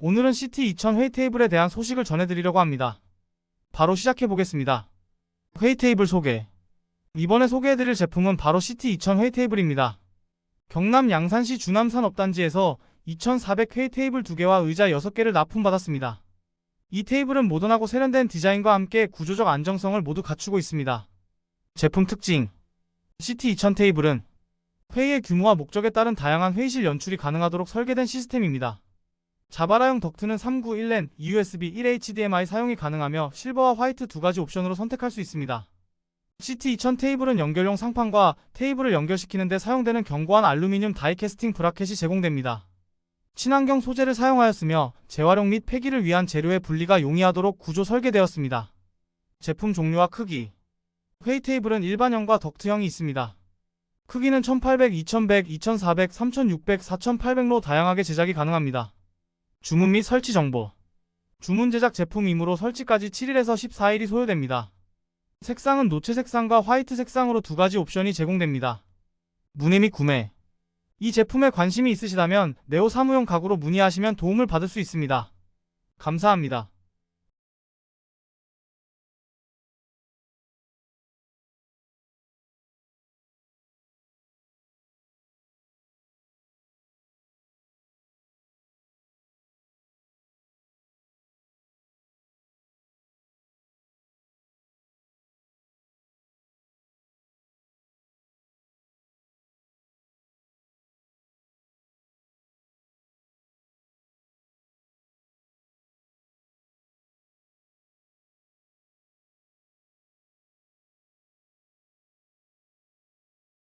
오늘은 CT2000 회의 테이블에 대한 소식을 전해드리려고 합니다. 바로 시작해보겠습니다. 회의 테이블 소개. 이번에 소개해드릴 제품은 바로 CT2000 회의 테이블입니다. 경남 양산시 주남산업단지에서 2400 회의 테이블 2개와 의자 6개를 납품받았습니다. 이 테이블은 모던하고 세련된 디자인과 함께 구조적 안정성을 모두 갖추고 있습니다. 제품 특징 CT2000 테이블은 회의의 규모와 목적에 따른 다양한 회의실 연출이 가능하도록 설계된 시스템입니다. 자바라형 덕트는 391랜, USB 1HDMI 사용이 가능하며 실버와 화이트 두 가지 옵션으로 선택할 수 있습니다. CT2000 테이블은 연결용 상판과 테이블을 연결시키는 데 사용되는 견고한 알루미늄 다이캐스팅 브라켓이 제공됩니다. 친환경 소재를 사용하였으며 재활용 및 폐기를 위한 재료의 분리가 용이하도록 구조 설계되었습니다. 제품 종류와 크기 회의 테이블은 일반형과 덕트형이 있습니다. 크기는 1800, 2100, 2400, 3600, 4800로 다양하게 제작이 가능합니다. 주문 및 설치 정보 주문 제작 제품이므로 설치까지 7일에서 14일이 소요됩니다. 색상은 노체 색상과 화이트 색상으로 두 가지 옵션이 제공됩니다. 문의 및 구매 이 제품에 관심이 있으시다면 네오 사무용 가구로 문의하시면 도움을 받을 수 있습니다. 감사합니다.